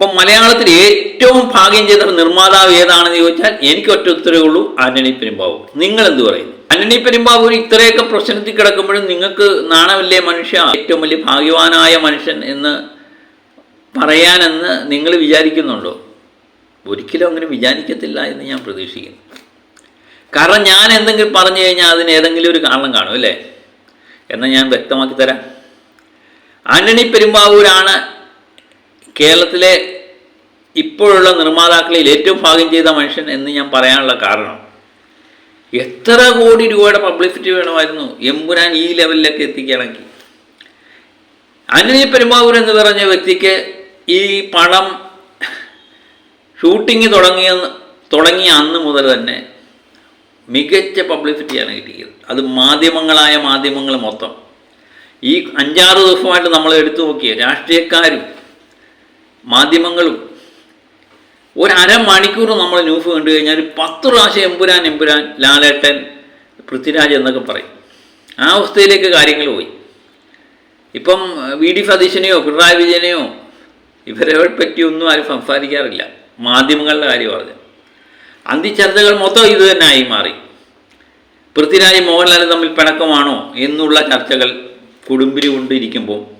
അപ്പം മലയാളത്തിൽ ഏറ്റവും ഭാഗ്യം ചെയ്ത നിർമ്മാതാവ് ഏതാണെന്ന് ചോദിച്ചാൽ എനിക്ക് ഒറ്റ ഉത്തരവേ ഉള്ളൂ ആന്റണി പെരുമ്പാവൂർ നിങ്ങൾ എന്ത് പറയുന്നു? ആന്റണി പെരുമ്പാവൂർ ഇത്രയൊക്കെ പ്രശ്നത്തിൽ കിടക്കുമ്പോഴും നിങ്ങൾക്ക് നാണമില്ലേ മനുഷ്യ? ഏറ്റവും വലിയ ഭാഗ്യവാനായ മനുഷ്യൻ എന്ന് പറയാനെന്ന് നിങ്ങൾ വിചാരിക്കുന്നുണ്ടോ? ഒരിക്കലും അങ്ങനെ വിചാരിക്കത്തില്ല എന്ന് ഞാൻ പ്രതീക്ഷിക്കുന്നു. കാരണം ഞാൻ എന്തെങ്കിലും പറഞ്ഞു കഴിഞ്ഞാൽ അതിന് ഏതെങ്കിലും ഒരു കാരണം കാണും അല്ലേ? എന്ന് ഞാൻ വ്യക്തമാക്കി തരാം. ആന്റണി പെരുമ്പാവൂരാണ് കേരളത്തിലെ ഇപ്പോഴുള്ള നിർമ്മാതാക്കളിൽ ഏറ്റവും ഭാഗ്യം ചെയ്ത മനുഷ്യൻ എന്ന് ഞാൻ പറയാനുള്ള കാരണം എത്ര കോടി രൂപയുടെ പബ്ലിസിറ്റി വേണമായിരുന്നു എമ്പുരാൻ ഈ ലെവലിലേക്ക് എത്തിക്കുകയാണെങ്കിൽ. അനിൽ പെരുമാവൂർ എന്ന് പറഞ്ഞ വ്യക്തിക്ക് ഈ പടം ഷൂട്ടിങ് തുടങ്ങിയ തുടങ്ങിയ അന്ന് മുതൽ തന്നെ മികച്ച പബ്ലിസിറ്റിയാണ് കിട്ടിയത്. അത് മാധ്യമങ്ങളായ മാധ്യമങ്ങൾ മൊത്തം. ഈ അഞ്ചാറ് ദിവസമായിട്ട് നമ്മൾ എടുത്തു നോക്കിയ രാഷ്ട്രീയക്കാരും മാധ്യമങ്ങളും ഒരു അരമണിക്കൂർ നമ്മൾ ന്യൂസ് കണ്ടു കഴിഞ്ഞാൽ ഒരു പത്ത് പ്രാവശ്യം എമ്പുരാൻ എമ്പുരാൻ ലാലേട്ടൻ പൃഥ്വിരാജ് എന്നൊക്കെ പറയും. ആ അവസ്ഥയിലേക്ക് കാര്യങ്ങൾ പോയി. ഇപ്പം വി ഡി സതീശനെയോ പിണറായി വിജയനെയോ ഇവരെ പറ്റിയൊന്നും ആരും സംസാരിക്കാറില്ല. മാധ്യമങ്ങളുടെ കാര്യം പറഞ്ഞു. അന്തിച്ചർച്ചകൾ മൊത്തം ഇത് തന്നെ ആയി മാറി. പൃഥ്വിരാജ് മോഹൻലാലും തമ്മിൽ പിണക്കമാണോ എന്നുള്ള ചർച്ചകൾ കുടുംബിരി കൊണ്ടിരിക്കുമ്പോൾ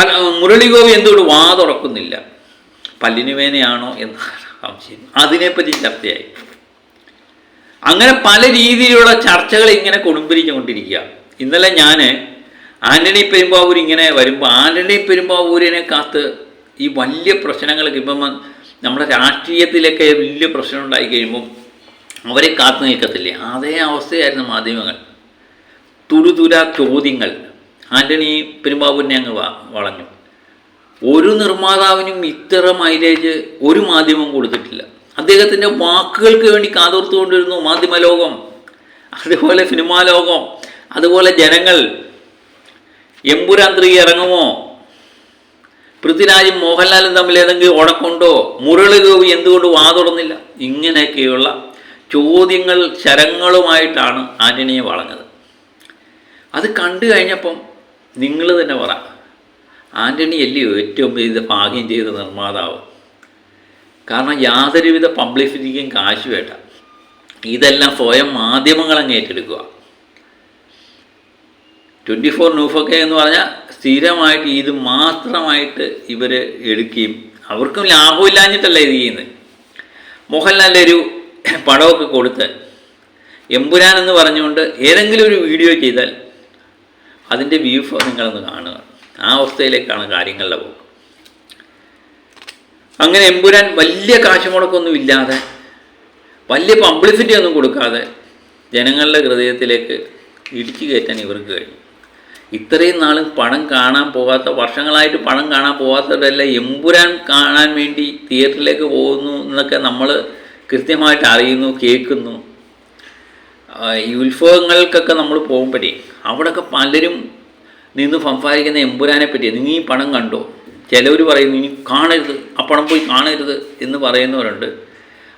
പല മുരളിഗോപി എന്തുകൊണ്ട് വാ തുറക്കുന്നില്ല? പല്ലിനു വേനയാണോ എന്ന സംശയം. അതിനെപ്പറ്റി ചർച്ചയായി. അങ്ങനെ പല രീതിയിലുള്ള ചർച്ചകൾ ഇങ്ങനെ കൊടുമ്പിരിച്ചുകൊണ്ടിരിക്കുക. ഇന്നലെ ഞാൻ ആന്റണി പെരുമ്പാവൂർ ഇങ്ങനെ വരുമ്പോൾ ആന്റണി പെരുമ്പാവൂരിനെ കാത്ത് ഈ വലിയ പ്രശ്നങ്ങളൊക്കെ ഇപ്പം നമ്മുടെ രാഷ്ട്രീയത്തിലൊക്കെ വലിയ പ്രശ്നം ഉണ്ടായി കഴിയുമ്പം അവരെ കാത്തു നിൽക്കത്തില്ലേ? അതേ അവസ്ഥയായിരുന്നു മാധ്യമങ്ങൾ. തുരുതുര ചോദ്യങ്ങൾ. ആന്റണി പെരുമ്പാവൂരിനെ അങ്ങ് വളഞ്ഞു. ഒരു നിർമ്മാതാവിനും ഇത്ര മൈലേജ് ഒരു മാധ്യമം കൊടുത്തിട്ടില്ല. അദ്ദേഹത്തിന്റെ വാക്കുകൾക്ക് വേണ്ടി കാതോർത്തുകൊണ്ടിരുന്നു മാധ്യമ ലോകം അതുപോലെ സിനിമാ ലോകം അതുപോലെ ജനങ്ങൾ. എമ്പുരാൻ ഇറങ്ങുമോ? പൃഥ്വിരാജും മോഹൻലാലും തമ്മിൽ ഏതെങ്കിലും ഉടക്കുണ്ടോ? മുരളിഗോപി എന്തുകൊണ്ട് വാ തുറന്നില്ല? ഇങ്ങനെയൊക്കെയുള്ള ചോദ്യങ്ങൾ ശരങ്ങളുമായിട്ടാണ് ആന്റണിയെ വളഞ്ഞത്. അത് കണ്ടു കഴിഞ്ഞപ്പം നിങ്ങൾ തന്നെ പറ. ആന്റണി അല്ലയോ ഏറ്റവും വലിയ ഭാഗ്യം ചെയ്ത നിർമ്മാതാവ്. കാരണം യാതൊരുവിധ പബ്ലിസിറ്റിക്കും കാശ് വേണ്ട. ഇതെല്ലാം സ്വയം മാധ്യമങ്ങളങ്ങ് ഏറ്റെടുക്കുക. ട്വന്റി ഫോർ ന്യൂഫൊക്കെ എന്ന് പറഞ്ഞാൽ സ്ഥിരമായിട്ട് ഇത് മാത്രമായിട്ട് ഇവർ എടുക്കുകയും അവർക്കും ലാഭമില്ലാഞ്ഞിട്ടല്ല ഇത് ചെയ്യുന്നത്. മോഹൻലാലിന്റെ ഒരു പടമൊക്കെ കൊടുത്ത് എമ്പുരാൻ എന്ന് പറഞ്ഞുകൊണ്ട് ഏതെങ്കിലും ഒരു വീഡിയോ ചെയ്താൽ അതിന്റെ വ്യൂഫ് നിങ്ങളൊന്ന് കാണുക. ആ അവസ്ഥയിലേക്കാണ് കാര്യങ്ങളുടെ പോക്ക്. അങ്ങനെ എമ്പുരാൻ വലിയ കാശ് മുടക്കൊന്നും ഇല്ലാതെ വലിയ പബ്ലിസിറ്റി ഒന്നും കൊടുക്കാതെ ജനങ്ങളുടെ ഹൃദയത്തിലേക്ക് ഇടിച്ചു കയറ്റാൻ ഇവർക്ക് കഴിഞ്ഞു. ഇത്രയും നാളും പണം കാണാൻ പോകാത്ത വർഷങ്ങളായിട്ട് പണം കാണാൻ പോകാത്തവരെല്ലാം എമ്പുരാൻ കാണാൻ വേണ്ടി തിയേറ്ററിലേക്ക് പോകുന്നു എന്നൊക്കെ നമ്മൾ കൃത്യമായിട്ട് അറിയുന്നു കേൾക്കുന്നു. ഈ ഉത്സവങ്ങൾക്കൊക്കെ നമ്മൾ പോകുമ്പോഴേ അവിടെയൊക്കെ പലരും നിന്ന് സംസാരിക്കുന്ന എമ്പുരാനെ പറ്റി നീ ഈ പണം കണ്ടോ? ചിലവർ പറയുന്നു ഇനി കാണരുത് ആ പണം പോയി കാണരുത് എന്ന് പറയുന്നവരുണ്ട്.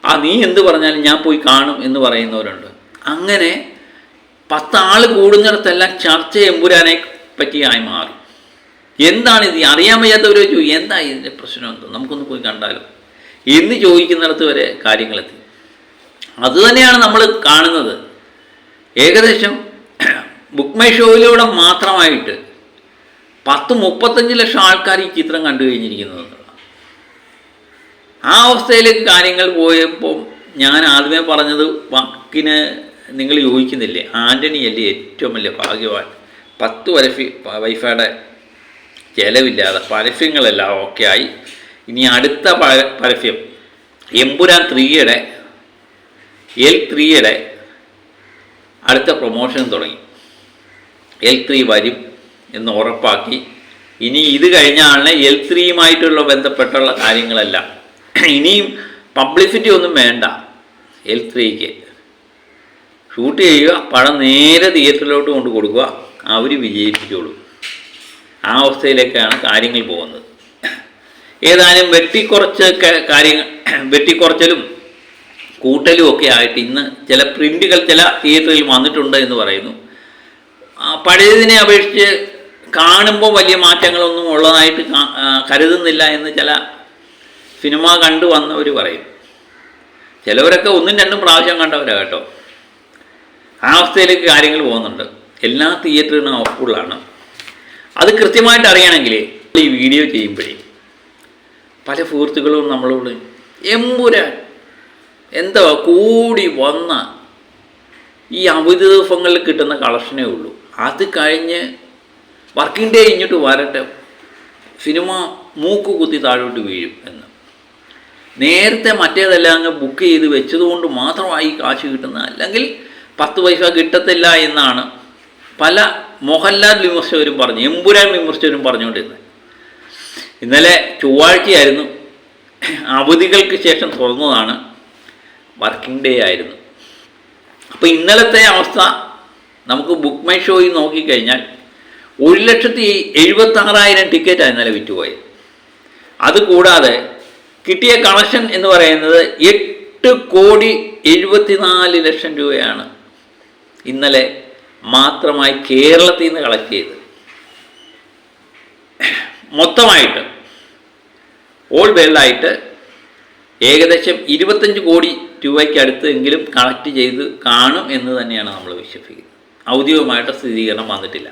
ആ നീ എന്ത് പറഞ്ഞാലും ഞാൻ പോയി കാണും എന്ന് പറയുന്നവരുണ്ട്. അങ്ങനെ പത്താൾ കൂടുന്നിടത്തെല്ലാം ചർച്ച എമ്പുരാനെ പറ്റിയായി മാറി. എന്താണ് ഇത്? അറിയാൻ വയ്യാത്തവർ ചോദിച്ചു. എന്താ ഇതിന്റെ പ്രശ്നം? എന്തോ? നമുക്കൊന്ന് പോയി കണ്ടാലോ? എന്ന് ചോദിക്കുന്നിടത്ത് വരെ കാര്യങ്ങളെത്തി. അതുതന്നെയാണ് നമ്മൾ കാണുന്നത്. ഏകദേശം ബുക്ക് മൈ ഷോയിലൂടെ മാത്രമായിട്ട് പത്ത് മുപ്പത്തഞ്ച് ലക്ഷം ആൾക്കാർ ഈ ചിത്രം കണ്ടു കഴിഞ്ഞിരിക്കുന്നത്. ആ അവസ്ഥയിലേക്ക് കാര്യങ്ങൾ പോയപ്പോൾ ഞാൻ ആദ്യമേ പറഞ്ഞത് വാക്കിന് നിങ്ങൾ യോജിക്കുന്നില്ലേ? ആന്റണി അല്ലേ ഏറ്റവും വലിയ ഭാഗ്യവാൻ. പത്ത് വരഫി വൈഫയുടെ ചിലവില്ലാതെ പരസ്യങ്ങളെല്ലാം ഓക്കെ ആയി. ഇനി അടുത്ത പരസ്യം. എമ്പുരാൻ ത്രീയുടെ എൽ ത്രീയുടെ അടുത്ത പ്രൊമോഷൻ തുടങ്ങി. എൽ ത്രീ വരും എന്ന് ഉറപ്പാക്കി. ഇനി ഇത് കഴിഞ്ഞാണ് എൽ ത്രീയുമായിട്ടുള്ള ബന്ധപ്പെട്ടുള്ള കാര്യങ്ങളെല്ലാം. ഇനിയും പബ്ലിസിറ്റി ഒന്നും വേണ്ട എൽ ത്രീക്ക് ഷൂട്ട് ചെയ്യുക പണം നേരെ തിയേറ്ററിലോട്ട് കൊണ്ട് കൊടുക്കുക അവർ വിജയിപ്പിച്ചോളൂ. ആ അവസ്ഥയിലേക്കാണ് കാര്യങ്ങൾ പോകുന്നത്. ഏതായാലും വെട്ടിക്കുറച്ച് കാര്യങ്ങൾ വെട്ടിക്കുറച്ചലും കൂട്ടലും ഒക്കെ ആയിട്ട് ഇന്ന് ചില പ്രിന്റുകൾ ചില തിയേറ്ററിൽ വന്നിട്ടുണ്ട് എന്ന് പറയുന്നു. പഴയതിനെ അപേക്ഷിച്ച് കാണുമ്പോൾ വലിയ മാറ്റങ്ങളൊന്നും ഉള്ളതായിട്ട് കരുതുന്നില്ല എന്ന് ചില സിനിമ കണ്ടു വന്നവർ പറയും. ചിലവരൊക്കെ ഒന്നും രണ്ടും പ്രാവശ്യം കണ്ടവരാണ് കേട്ടോ. ആ അവസ്ഥയിലേക്ക് കാര്യങ്ങൾ പോകുന്നുണ്ട്. എല്ലാ തിയേറ്ററിനും ഓഫുള്ളാണ് അത് കൃത്യമായിട്ട് അറിയണമെങ്കിൽ ഈ വീഡിയോ ചെയ്യുമ്പോഴേ പല സുഹൃത്തുക്കളും നമ്മളോട് എമ്പുരാൻ എന്താ കൂടി വന്ന ഈ അവധി ദിവസങ്ങളിൽ കിട്ടുന്ന കളക്ഷനേ ഉള്ളൂ. അത് കഴിഞ്ഞ് വർക്കിംഗ് ഡേ കഴിഞ്ഞിട്ട് വരട്ടെ. സിനിമ മൂക്ക് കുത്തി താഴോട്ട് വീഴും എന്ന്. നേരത്തെ മറ്റേതെല്ലാം അങ്ങ് ബുക്ക് ചെയ്ത് വെച്ചതുകൊണ്ട് മാത്രമായി കാശ് കിട്ടുന്ന അല്ലെങ്കിൽ പത്ത് പൈസ കിട്ടത്തില്ല എന്നാണ് പല മോഹൻലാൽ വിമർശകരും പറഞ്ഞു എമ്പുരാൻ വിമർശകരും പറഞ്ഞുകൊണ്ടിരുന്നത്. ഇന്നലെ ചൊവ്വാഴ്ചയായിരുന്നു അവധികൾക്ക് ശേഷം തുറന്നതാണ് വർക്കിംഗ് ഡേ ആയിരുന്നു. അപ്പോൾ ഇന്നലത്തെ അവസ്ഥ നമുക്ക് ബുക്ക് മൈ ഷോയിൽ നോക്കിക്കഴിഞ്ഞാൽ ഒരു ലക്ഷത്തി എഴുപത്താറായിരം ടിക്കറ്റാണ് ഇന്നലെ വിറ്റുപോയത്. അതുകൂടാതെ കിട്ടിയ കളക്ഷൻ എന്ന് പറയുന്നത് എട്ട് കോടി എഴുപത്തിനാല് ലക്ഷം രൂപയാണ് ഇന്നലെ മാത്രമായി കേരളത്തിൽ നിന്ന് കളക്ട് ചെയ്തത്. മൊത്തമായിട്ട് ഓൾ വേൾഡായിട്ട് ഏകദേശം ഇരുപത്തഞ്ച് കോടി രൂപയ്ക്ക് അടുത്ത് എങ്കിലും കളക്ട് ചെയ്ത് കാണും എന്ന് തന്നെയാണ് നമ്മൾ വിശ്വസിക്കുന്നത്. ഔദ്യോഗികമായിട്ട് സ്ഥിരീകരണം വന്നിട്ടില്ല.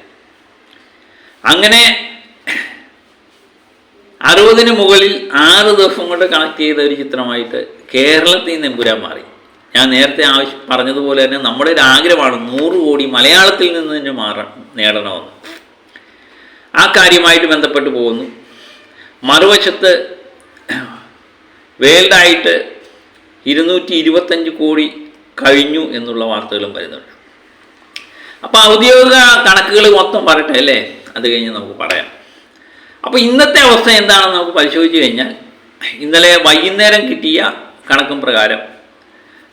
അങ്ങനെ അറുപതിന് മുകളിൽ ആറ് ദിവസം കൊണ്ട് കണക്ട് ചെയ്ത ഒരു ചിത്രമായിട്ട് കേരളത്തിൽ നിന്ന് എമ്പുരാൻ മാറി. ഞാൻ നേരത്തെ ആവശ്യം പറഞ്ഞതുപോലെ തന്നെ നമ്മുടെ ഒരു ആഗ്രഹമാണ് നൂറ് കോടി മലയാളത്തിൽ നിന്ന് തന്നെ മാറ നേടണമെന്ന്. ആ കാര്യമായിട്ട് ബന്ധപ്പെട്ട് പോകുന്നു. മറുവശത്ത് വേൾഡായിട്ട് ഇരുന്നൂറ്റി ഇരുപത്തഞ്ച് കോടി കഴിഞ്ഞു എന്നുള്ള വാർത്തകളും വരുന്നുണ്ട്. അപ്പോൾ ഔദ്യോഗിക കണക്കുകൾ മൊത്തം പറയട്ടെ അല്ലേ? അത് കഴിഞ്ഞ് നമുക്ക് പറയാം. അപ്പോൾ ഇന്നത്തെ അവസ്ഥ എന്താണെന്ന് നമുക്ക് പരിശോധിച്ച് കഴിഞ്ഞാൽ ഇന്നലെ വൈകുന്നേരം കിട്ടിയ കണക്കും പ്രകാരം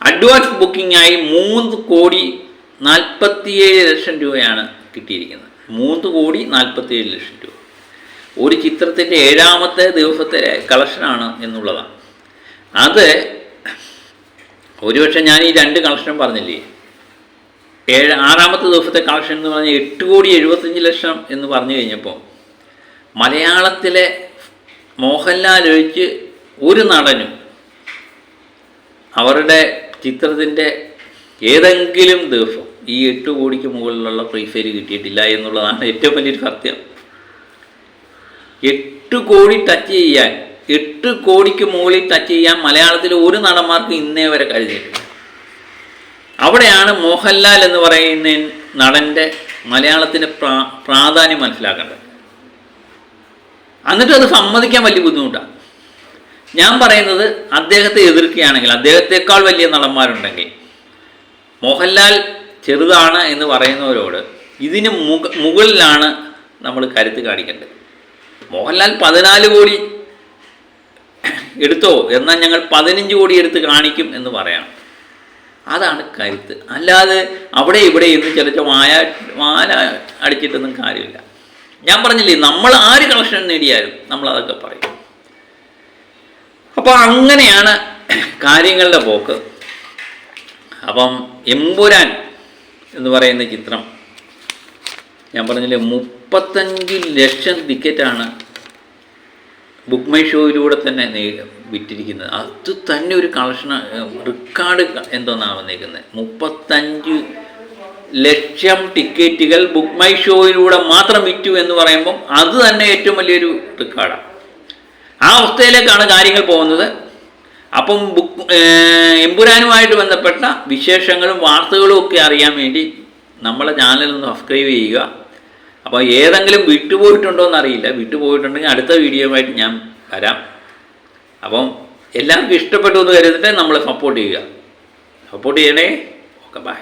അഡ്വാൻസ് ബുക്കിംഗായി മൂന്ന് കോടി നാൽപ്പത്തിയേഴ് ലക്ഷം രൂപയാണ് കിട്ടിയിരിക്കുന്നത്. മൂന്ന് കോടി നാൽപ്പത്തിയേഴ് ലക്ഷം രൂപ. ഒരു ചിത്രത്തിന്റെ ഏഴാമത്തെ ദിവസത്തെ കളക്ഷനാണ് എന്നുള്ളതാണ്. അത് ഒരുപക്ഷെ ഞാൻ ഈ രണ്ട് കളക്ഷൻ പറഞ്ഞില്ലേ? ഏഴ് ആറാമത്തെ ദിവസത്തെ കളക്ഷൻ എന്ന് പറഞ്ഞാൽ എട്ട് കോടി എഴുപത്തഞ്ച് ലക്ഷം എന്ന് പറഞ്ഞു കഴിഞ്ഞപ്പോൾ മലയാളത്തിലെ മോഹൻലാൽ ഒഴിച്ച് ഒരു നടനും അവരുടെ ചിത്രത്തിന്റെ ഏതെങ്കിലും ദിവസം ഈ എട്ട് കോടിക്ക് മുകളിലുള്ള പ്രീഫെയിൽ കിട്ടിയിട്ടില്ല എന്നുള്ളതാണ് ഏറ്റവും വലിയൊരു സത്യം. എട്ട് കോടി ടച്ച് ചെയ്യാൻ എട്ട് കോടിക്ക് മുകളിൽ ടച്ച് ചെയ്യാൻ മലയാളത്തിൽ ഒരു നടന്മാർക്ക് ഇന്നേ വരെ കഴിഞ്ഞിട്ടില്ല. അവിടെയാണ് മോഹൻലാൽ എന്ന് പറയുന്ന നടന്റെ മലയാളത്തിന്റെ പ്രാ പ്രാധാന്യം മനസ്സിലാക്കേണ്ടത്. എന്നിട്ട് അത് സമ്മതിക്കാൻ വലിയ ബുദ്ധിമുട്ടാണ് ഞാൻ പറയുന്നത് അദ്ദേഹത്തെ എതിർക്കുകയാണെങ്കിൽ അദ്ദേഹത്തെക്കാൾ വലിയ നടന്മാരുണ്ടെങ്കിൽ മോഹൻലാൽ ചെറുതാണ് എന്ന് പറയുന്നവരോട് ഇതിന് മുക മുകളിലാണ് നമ്മൾ കരുത്ത് കാണിക്കേണ്ടത്. മോഹൻലാൽ പതിനാല് കോടി എടുത്തോ? എന്നാൽ ഞങ്ങൾ പതിനഞ്ച് കോടി എടുത്ത് കാണിക്കും എന്ന് പറയണം അതാണ് കരുത്ത്. അല്ലാതെ അവിടെ ഇവിടെ ഇന്ന് ചിലച്ച വായ വാല അടിച്ചിട്ടൊന്നും കാര്യമില്ല. ഞാൻ പറഞ്ഞില്ലേ നമ്മൾ ആര് കളക്ഷൻ നേടിയാലും നമ്മൾ അതൊക്കെ പറയും. അപ്പോൾ അങ്ങനെയാണ് കാര്യങ്ങളുടെ പോക്ക്. അപ്പം എമ്പുരാൻ എന്ന് പറയുന്ന ചിത്രം ഞാൻ പറഞ്ഞില്ലേ മുപ്പത്തഞ്ച് ലക്ഷം ടിക്കറ്റാണ് ബുക്ക് മൈ ഷോയിലൂടെ തന്നെ വിറ്റിരിക്കുന്നത്. അത് തന്നെ ഒരു കളക്ഷൻ റെക്കോർഡ് എന്തോന്നാണ് വന്നിരിക്കുന്നത് മുപ്പത്തഞ്ച് ലക്ഷം ടിക്കറ്റുകൾ ബുക്ക് മൈ ഷോയിലൂടെ മാത്രം വിറ്റു എന്ന് പറയുമ്പം അത് തന്നെ ഏറ്റവും വലിയൊരു റെക്കോർഡാണ് ആ. അവസ്ഥയിലേക്കാണ് കാര്യങ്ങൾ പോകുന്നത്. അപ്പം ബുക്ക് എമ്പുരാനുമായിട്ട് ബന്ധപ്പെട്ട വിശേഷങ്ങളും വാർത്തകളും ഒക്കെ അറിയാൻ വേണ്ടി നമ്മളെ ചാനൽ ഒന്ന് സബ്സ്ക്രൈബ് ചെയ്യുക. അപ്പോൾ ഏതെങ്കിലും വിട്ടുപോയിട്ടുണ്ടോ എന്നറിയില്ല വിട്ടുപോയിട്ടുണ്ടെങ്കിൽ അടുത്ത വീഡിയോയുമായിട്ട് ഞാൻ വരാം. അപ്പം എല്ലാവർക്കും ഇഷ്ടപ്പെട്ടു എന്ന് കരുതിട്ട് നമ്മൾ സപ്പോർട്ട് ചെയ്യുക. സപ്പോർട്ട് ചെയ്യണേ. Okay bye